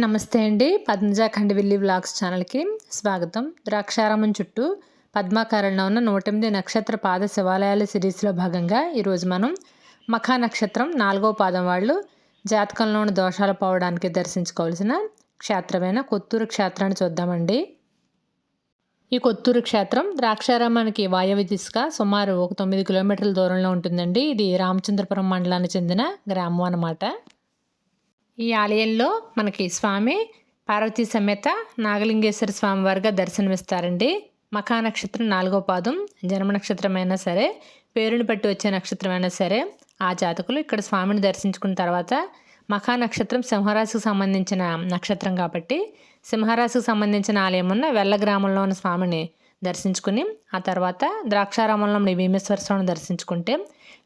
నమస్తే అండి. పద్మజా ఖండవిల్లి వ్లాగ్స్ ఛానల్కి స్వాగతం. ద్రాక్షారామం చుట్టూ పద్మాకారంలో ఉన్న నూట ఎనిమిది నక్షత్ర పాద శివాలయాల సిరీస్లో భాగంగా ఈరోజు మనం మఖా నక్షత్రం నాలుగో పాదం వాళ్ళు జాతకంలోని దోషాలు పోవడానికి దర్శించుకోవాల్సిన క్షేత్రమైన కొత్తూరు క్షేత్రాన్ని చూద్దామండి. ఈ కొత్తూరు క్షేత్రం ద్రాక్షారామానికి వాయవ్య దిశగా సుమారు ఒక తొమ్మిది కిలోమీటర్ల దూరంలో ఉంటుందండి. ఇది రామచంద్రపురం మండలానికి చెందిన గ్రామం అన్నమాట. ఈ ఆలయంలో మనకి స్వామి పార్వతీ సమేత నాగలింగేశ్వర స్వామి వారిగా దర్శనమిస్తారండి. మఖా నక్షత్రం నాలుగో పాదం. జన్మ నక్షత్రమైనా సరే పేరుని బట్టి వచ్చే నక్షత్రమైనా సరే ఆ జాతకులు ఇక్కడ స్వామిని దర్శించుకున్న తర్వాత మఖా నక్షత్రం సింహరాశికి సంబంధించిన నక్షత్రం కాబట్టి సింహరాశికి సంబంధించిన ఆలయం ఉన్న వెల్ల గ్రామంలో ఉన్న స్వామిని దర్శించుకుని ఆ తర్వాత ద్రాక్షారామంలో భీమేశ్వర స్వామిని దర్శించుకుంటే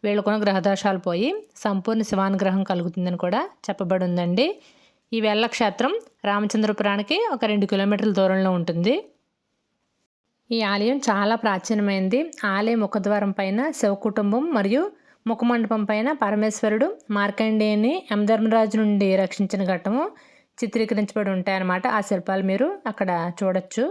వీళ్ళకున్న గ్రహదోషాలు పోయి సంపూర్ణ శివానుగ్రహం కలుగుతుందని కూడా చెప్పబడి ఉందండి ఈ వెళ్ళ క్షేత్రం రామచంద్రపురానికి ఒక రెండు కిలోమీటర్ల దూరంలో ఉంటుంది. ఈ ఆలయం చాలా ప్రాచీనమైంది. ఆలయం ముఖద్వారం పైన శివ కుటుంబం మరియు ముఖమండపం పైన పరమేశ్వరుడు మార్కండేయని యమధర్మరాజు నుండి రక్షించిన ఘట్టము చిత్రీకరించబడి ఉంటాయన్నమాట. ఆ శిల్పాలు మీరు అక్కడ చూడొచ్చు.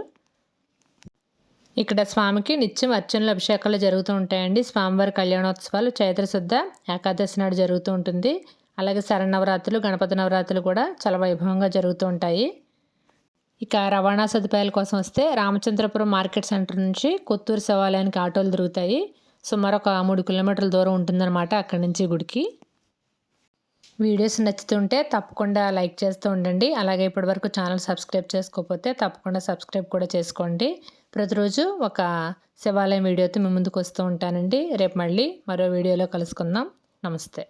ఇక్కడ స్వామికి నిత్యం అర్చనలు అభిషేకాలు జరుగుతూ ఉంటాయండి. స్వామివారి కళ్యాణోత్సవాలు చైత్రశుద్ధ ఏకాదశి నాడు జరుగుతూ ఉంటుంది. అలాగే శరణవరాత్రులు గణపతి నవరాత్రులు కూడా చాలా వైభవంగా జరుగుతూ ఉంటాయి. ఇక రవాణా సదుపాయాల కోసం వస్తే రామచంద్రపురం మార్కెట్ సెంటర్ నుంచి కొత్తూరు శివాలయానికి ఆటోలు దొరుకుతాయి. సుమారు ఒక మూడు కిలోమీటర్ల దూరం ఉంటుందన్నమాట అక్కడి నుంచి గుడికి. వీడియోస్ నచ్చుతుంటే తప్పకుండా లైక్ చేస్తూ ఉండండి. అలాగే ఇప్పటివరకు ఛానల్ సబ్స్క్రైబ్ చేసుకోకపోతే తప్పకుండా సబ్స్క్రైబ్ కూడా చేసుకోండి. ప్రతిరోజు ఒక శివాలయం వీడియోతో మీ ముందుకు వస్తూ ఉంటానండి. రేపు మళ్ళీ మరో వీడియోలో కలుసుకుందాం. నమస్తే.